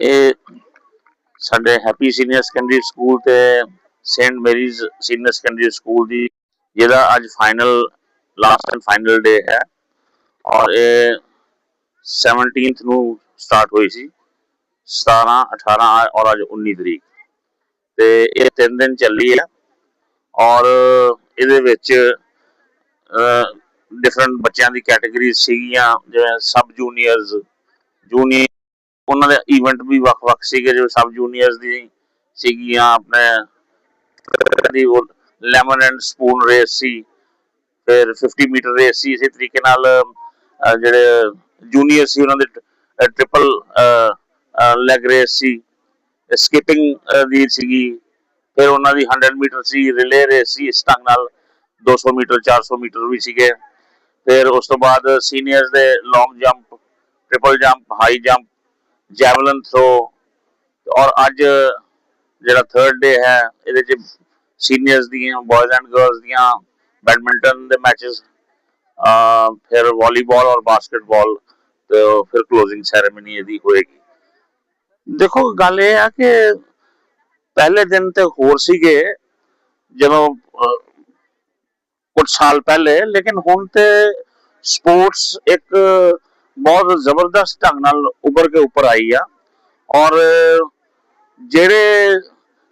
ਇਹ ਸਾਡੇ happy senior secondary school ਤੇ Saint Mary's senior secondary school ਦੀ ਜਿਹਦਾ ਅੱਜ final last and final day ਹੈ। ਔਰ ਇਹ 17th ਨੂੰ ਸਟਾਰਟ ਹੋਈ ਸੀ 17 18 ਔਰ ਅੱਜ 19 ਤਰੀਕ। ਤੇ ਇਹ ਤਿੰਨ ਦਿਨ ਚੱਲੀ ਹੈ ਔਰ ਇਹਦੇ ਵਿੱਚ ਡਿਫਰੈਂਟ ਬੱਚਿਆਂ ਦੀ ਕੈਟਾਗਰੀ ਸੀਗੀਆਂ, ਜਿਵੇਂ ਸਬ ਜੂਨੀਅਰਸ ਜੂਨੀਅਰ ਉਹਨਾਂ ਦੇ ਇਵੈਂਟ ਵੀ ਵੱਖ-ਵੱਖ ਸੀਗੇ, ਜਿਵੇਂ ਸਬ ਜੂਨੀਅਰਸ ਦੀ ਸੀਗੀਆਂ, ਆਪਣੇ ਦੀ ਲੈਮਨ ਐਂਡ ਸਪੂਨ ਰੇਸ ਸੀ, ਫਿਰ 50 ਮੀਟਰ ਰੇਸ ਸੀ, ਇਸੇ ਤਰੀਕੇ ਨਾਲ ਜਿਹੜੇ ਜੂਨੀਅਰ ਸੀ ਉਹਨਾਂ ਦੇ ਟ੍ਰਿਪਲ ਲੈਗ ਰੇਸ ਸੀ ਸਕਿਪਿੰਗ ਦੀ ਸੀਗੀ, ਫਿਰ ਉਹਨਾਂ ਦੀ 100 ਮੀਟਰ ਸੀ ਰਿਲੇ ਰੇਸ ਸੀ, ਇਸ ਢੰਗ ਨਾਲ 200 ਮੀਟਰ 400 ਮੀਟਰ ਵੀ ਸੀਗੇ, ਫਿਰ ਉਸ ਤੋਂ ਬਾਅਦ ਸੀਨੀਅਰਸ ਦੇ long jump triple jump high jump javelin throw ਔਰ ਅੱਜ ਜਿਹੜਾ ਥਰਡ ਡੇ ਹੈ ਇਹਦੇ ਚ ਸੀਨੀਅਰਸ ਦੀਆਂ ਬॉयਜ਼ ਐਂਡ ਗਰਲਸ ਦੀਆਂ ਬੈਡਮਿੰਟਨ ਦੇ ਮੈਚਸ ਫਿਰ ਵਾਲੀਬਾਲ ਔਰ ਬਾਸਕਟਬਾਲ ਤੇ ਉਹ ਫਿਰ ਕਲੋਜ਼ਿੰਗ ਸੈਰੇਮਨੀ ਇਹਦੀ ਹੋਏਗੀ ਦੇਖੋ ਗੱਲ ਇਹ ਆ ਕਿ ਪਹਿਲੇ ਦਿਨ ਤੇ ਹੋਰ ਸੀਗੇ ਜਦੋਂ ਅਹ, ਕੁਝ ਸਾਲ ਪਹਿਲੇ ਲੇਕਿਨ ਹੁਣ ਤੇ ਸਪੋਰਟਸ ਇੱਕ ਬਹੁਤ ਜ਼ਬਰਦਸਤ ਢੰਗ ਨਾਲ ਉੱਭਰ ਕੇ ਉੱਪਰ ਆਈ ਆ। ਔਰ ਜਿਹੜੇ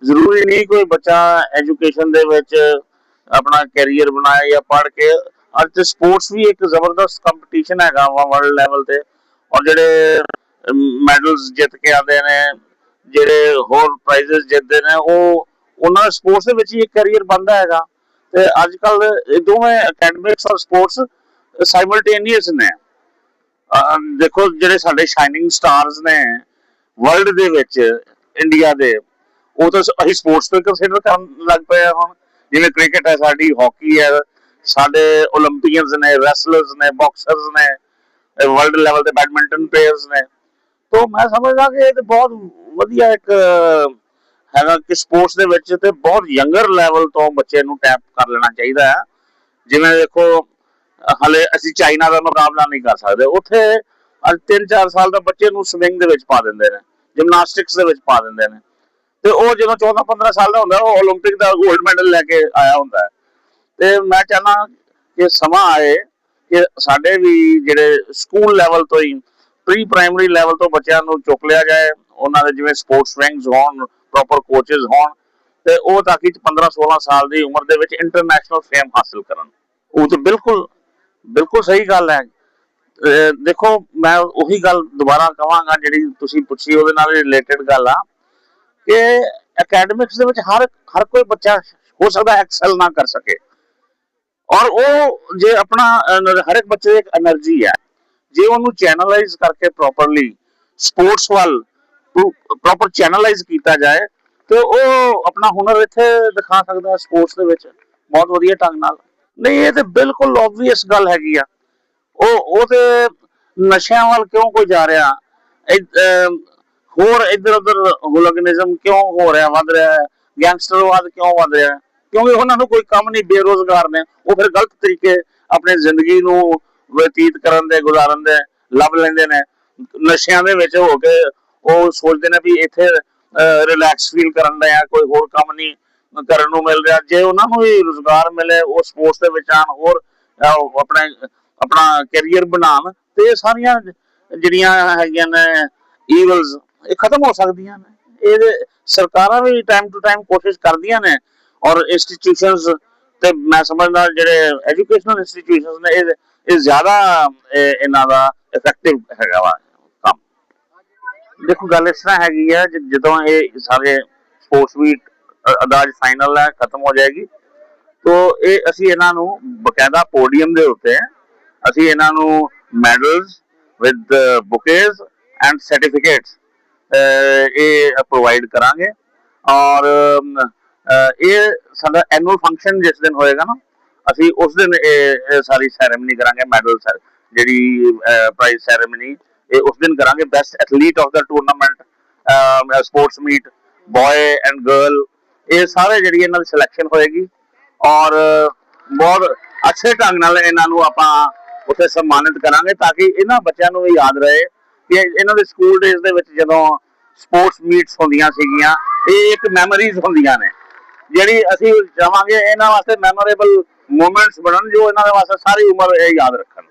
ਜ਼ਰੂਰੀ ਨਹੀਂ ਕੋਈ ਬੱਚਾ ਐਜੂਕੇਸ਼ਨ ਦੇ ਵਿੱਚ ਆਪਣਾ ਕੈਰੀਅਰ ਬਣਾਏ ਜਾਂ ਪੜ੍ਹ ਕੇ, ਅੱਜ ਸਪੋਰਟਸ ਵੀ ਇੱਕ ਜ਼ਬਰਦਸਤ ਕੰਪੀਟੀਸ਼ਨ ਹੈਗਾ ਵਾ ਵਰਲਡ ਲੈਵਲ ਤੇ। ਔਰ ਜਿਹੜੇ ਮੈਡਲਸ ਜਿੱਤ ਕੇ ਆਉਂਦੇ ਨੇ, ਜਿਹੜੇ ਹੋਰ ਪ੍ਰਾਈਜ਼ਸ ਜਿੱਤਦੇ ਨੇ, ਉਹ ਉਹਨਾਂ ਦਾ ਸਪੋਰਟਸ ਦੇ ਵਿੱਚ ਹੀ ਇੱਕ ਕੈਰੀਅਰ ਬਣਦਾ ਹੈਗਾ। ਤੇ ਅੱਜ ਕੱਲ ਦੋਵੇਂ ਅਕੈਡਮਿਕਸ ਔਰ ਸਪੋਰਟਸ ਸਾਈਮਲਟੇਨੀਅਸ ਨੇ। ਦੇਖੋ ਜਿਹੜੇ ਸਾਡੇ ਸ਼ਾਈਨਿੰਗ ਸਟਾਰਸ ਨੇ ਵਰਲਡ ਦੇ ਵਿੱਚ ਇੰਡੀਆ ਦੇ, ਉਹ ਤਾਂ ਅਸੀਂ ਸਪੋਰਟਸ ਨੂੰ ਕੰਸੀਡਰ ਲੱਗ ਪਏ ਹੁਣ। ਜਿਵੇਂ ਕ੍ਰਿਕਟ ਹੈ, ਸਾਡੀ ਹਾਕੀ ਹੈ, ਸਾਡੇ 올림픽ੀਅਨਸ ਨੇ ਰੈਸਲਰਸ ਨੇ ਬਾਕਸਰਸ ਨੇ ਵਰਲਡ ਲੈਵਲ ਤੇ ਬੈਡਮਿੰਟਨ ਪਲੇਅਰਸ ਨੇ। ਤੋਂ ਮੈਂ ਸਮਝਦਾ ਕਿ ਇਹ ਤੇ ਬਹੁਤ ਵਧੀਆ ਇੱਕ, ਹੈਗਾ ਕਿ ਸਪੋਰਟਸ ਦੇ ਵਿੱਚ ਤੇ ਬਹੁਤ ਯੰਗਰ ਲੈਵਲ ਤੋਂ ਬੱਚੇ ਨੂੰ ਟੈਪ ਕਰ ਲੈਣਾ ਚਾਹੀਦਾ ਹੈ। ਜਿਵੇਂ ਦੇਖੋ ਹਲੇ ਅਸੀਂ ਚਾਈਨਾ ਦਾ ਮੁਕਾਬਲਾ ਨਹੀਂ ਕਰ ਸਕਦੇ। ਉੱਥੇ ਅੱਜ 3-4 ਸਾਲ ਦਾ ਬੱਚੇ ਨੂੰ ਸਵਿੰਗ ਦੇ ਵਿੱਚ ਪਾ ਦਿੰਦੇ ਨੇ ਜਿਮਨਾਸਟਿਕਸ ਦੇ ਵਿੱਚ ਪਾ ਦਿੰਦੇ ਨੇ। ਤੇ ਉਹ ਜਦੋਂ 14-15 ਸਾਲ ਦਾ ਹੁੰਦਾ, ਉਹ 올림픽 ਦਾ 골ਡ ਮੈਡਲ ਲੈ ਕੇ ਆਇਆ ਹੁੰਦਾ ਤੇ ਮੈਂ ਚਾਹਨਾ ਕਿ ਸਮਾਂ ਆਏ ਕਿ ਸਾਡੇ ਵੀ ਜਿਹੜੇ ਸਕੂਲ ਲੈਵਲ ਤੋਂ ਹੀ ਪ੍ਰੀ ਪ੍ਰਾਇਮਰੀ ਲੈਵਲ ਤੋਂ ਬੱਚਿਆਂ ਨੂੰ ਚੁੱਕ ਲਿਆ ਜਾਏ, ਉਹਨਾਂ ਦੇ ਜਿਵੇਂ ਸਪੋਰਟਸ ਵਿੰਗਸ ਹੋਣ ਪ੍ਰੋਪਰ ਕੋਚਸ ਹੋਣ, ਤੇ ਉਹ ਤਾਂ ਕਿ 15-16 ਸਾਲ ਦੀ ਉਮਰ ਦੇ ਵਿੱਚ ਇੰਟਰਨੈਸ਼ਨਲ ਫੇਮ ਹਾਸਲ ਕਰਨ। ਉਹ ਤਾਂ ਬਿਲਕੁਲ ਬਿਲਕੁਲ ਸਹੀ ਗੱਲ ਹੈ। ਦੇਖੋ, ਮੈਂ ਉਹੀ ਗੱਲ ਦੁਬਾਰਾ ਕਹਾਂਗਾ ਜਿਹੜੀ ਤੁਸੀਂ ਪੁੱਛੀ, ਉਹਦੇ ਨਾਲ ਰਿਲੇਟਡ ਗੱਲ ਆ ਕਿ ਅਕੈਡਮਿਕਸ ਦੇ ਵਿੱਚ ਹਰ ਹਰ ਕੋਈ ਬੱਚਾ ਹੋ ਸਕਦਾ ਐਕਸਲ ਨਾ ਕਰ ਸਕੇ। ਔਰ ਉਹ ਜੇ ਆਪਣਾ ਹਰ ਇੱਕ ਬੱਚੇ ਦੀ ਇੱਕ એનર્ਜੀ ਹੈ। ਜੇ ਉਹਨੂੰ ਚੈਨਲਾਈਜ਼ ਕਰਕੇ ਪ੍ਰੋਪਰਲੀ ਸਪੋਰਟਸ ਵੱਲ ਪ੍ਰੋਪਰ ਚੈਨਲਾਈਜ਼ ਕੀਤਾ ਜਾਏ, ਤੇ ਉਹ ਆਪਣਾ ਹੁਨਰ ਇੱਥੇ ਦਿਖਾ ਸਕਦਾ ਸਪੋਰਟਸ ਦੇ ਵਿੱਚ, ਬਹੁਤ ਵਧੀਆ ਢੰਗ ਨਾਲ। ਨਹੀਂ, ਇਹ ਤੇ ਬਿਲਕੁਲ ਆਬਵੀਅਸ ਗੱਲ ਹੈਗੀ ਆ। ਉਹ ਉਹ ਤੇ ਨਸ਼ਿਆਂ ਵੱਲ ਕਿਉਂ ਕੋਈ ਜਾ ਰਿਹਾ? ਹੋਰ ਇੱਧਰ ਉੱਧਰ ਹੁਲਗਨਿਜ਼ਮ ਕਿਉਂ ਹੋ ਰਿਹਾ, ਵੱਧ ਰਿਹਾ ਹੈ? ਗੈਂਗਸਟਰਵਾਦ ਕਿਉਂ ਵੱਧ ਰਿਹਾ ਹੈ? ਕਿਉਂਕਿ ਉਹਨਾਂ ਨੂੰ ਕੋਈ ਕੰਮ ਨਹੀਂ, ਬੇਰੋਜ਼ਗਾਰ ਨੇ। ਉਹ ਫਿਰ ਗਲਤ ਤਰੀਕੇ ਆਪਣੀ ਜ਼ਿੰਦਗੀ ਨੂੰ ਬਤੀਤ ਕਰਨ ਦੇ, ਗੁਜ਼ਾਰਨ ਦੇ, ਲੱਭ ਲੈਂਦੇ ਨੇ। ਨਸ਼ਿਆਂ ਦੇ ਵਿੱਚ ਹੋ ਕੇ ਉਹ ਸੋਚਦੇ ਨੇ ਵੀ ਇੱਥੇ ਰਿਲੈਕਸ ਫੀਲ ਕਰਨ ਦਾ ਕੋਈ ਹੋਰ ਕੰਮ ਨਹੀਂ। ਕਰਨ ਨੂੰ ਮਿਲ ਰਿਹਾ। ਜੇ ਉਹਨਾਂ ਨੂੰ ਵੀ ਰੋਜ਼ਗਾਰ ਮਿਲੇ, ਉਹ ਸਪੋਰਟਸ ਦੇ ਵਿੱਚ ਆਣ ਹੋਰ ਆਪਣੇ, ਆਪਣਾ ਕੈਰੀਅਰ ਬਣਾਉਣ, ਤੇ ਸਾਰੀਆਂ ਜਿਹੜੀਆਂ ਹੈਗੀਆਂ ਨੇ ਈਵਲਸ ਇਹ ਖਤਮ ਹੋ ਸਕਦੀਆਂ ਨੇ। ਇਹ ਸਰਕਾਰਾਂ ਵੀ ਟਾਈਮ ਟੂ ਟਾਈਮ ਕੋਸ਼ਿਸ਼ ਕਰਦੀਆਂ ਨੇ ਔਰ ਇੰਸਟੀਟਿਊਸ਼ਨਸ ਤੇ ਮੈਂ ਸਮਝਦਾ ਜਿਹੜੇ ਐਜੂਕੇਸ਼ਨਲ ਇੰਸਟੀਟਿਊਸ਼ਨਸ ਨੇ, ਇਹ ਇਹ ਜ਼ਿਆਦਾ ਇਹਨਾਂ ਦਾ ਇਫੈਕਟਿਵ ਹੈਗਾ ਵਾ ਕੰਮ। ਦੇਖੋ, ਗੱਲ ਇਸ ਤਰ੍ਹਾਂ ਹੈਗੀ ਆ ਜਦੋਂ ਇਹ ਸਾਰੇ ਸਪੋਰਟਸ ਵੀਕ ਅਦਾਜ ਫਾਈਨਲ ਹੈ, ਖਤਮ ਹੋ ਜਾਏਗੀ। ਤੋ ਇਹ ਅਸੀਂ ਇਹਨਾਂ ਨੂੰ ਬਕਾਇਦਾ ਪੋਡੀਅਮ ਦੇ ਉੱਤੇ ਅਸੀਂ ਇਹਨਾਂ ਨੂੰ medals with bouquets and certificates ਇਹ ਪ੍ਰੋਵਾਈਡ ਕਰਾਂਗੇ। ਔਰ ਇਹ ਸਾਡਾ ਐਨੂਅਲ ਫੰਕਸ਼ਨ ਜਿਸ ਦਿਨ ਹੋਏਗਾ ਨਾ, ਅਸੀਂ ਉਸ ਦਿਨ ਇਹ ਸਾਰੀ ਸੈਰੇਮਨੀ ਕਰਾਂਗੇ ਮੈਡਲ ਜਿਹੜੀ ਪ੍ਰਾਈਜ਼ ਸੈਰੇਮਨੀ ਇਹ ਉਸ ਦਿਨ ਕਰਾਂਗੇ। Best athlete of the tournament sports meet boy and girl ਇਹ ਸਾਰੇ ਜਿਹੜੀ ਇਹਨਾਂ ਦੀ ਸਿਲੈਕਸ਼ਨ ਹੋਏਗੀ ਔਰ ਬਹੁਤ ਅੱਛੇ ਢੰਗ ਨਾਲ ਇਹਨਾਂ ਨੂੰ ਆਪਾਂ ਉੱਥੇ ਸਨਮਾਨਿਤ ਕਰਾਂਗੇ ਤਾਂ ਕਿ ਇਹਨਾਂ ਬੱਚਿਆਂ ਨੂੰ ਵੀ ਯਾਦ ਰਹੇ ਕਿ ਇਹਨਾਂ ਦੇ ਸਕੂਲ ਡੇਜ਼ ਦੇ ਵਿੱਚ ਜਦੋਂ ਸਪੋਰਟਸ ਮੀਟਸ ਹੁੰਦੀਆਂ ਸੀਗੀਆਂ, ਇਹ ਇੱਕ ਮੈਮਰੀਜ਼ ਹੁੰਦੀਆਂ ਨੇ। ਜਿਹੜੀ ਅਸੀਂ ਚਾਹਾਂਗੇ ਇਹਨਾਂ ਵਾਸਤੇ ਮੈਮੋਰੇਬਲ ਮੂਮੈਂਟਸ ਬਣਨ ਜੋ ਇਹਨਾਂ ਦੇ ਵਾਸਤੇ ਸਾਰੀ ਉਮਰ ਇਹ ਯਾਦ ਰੱਖਣ।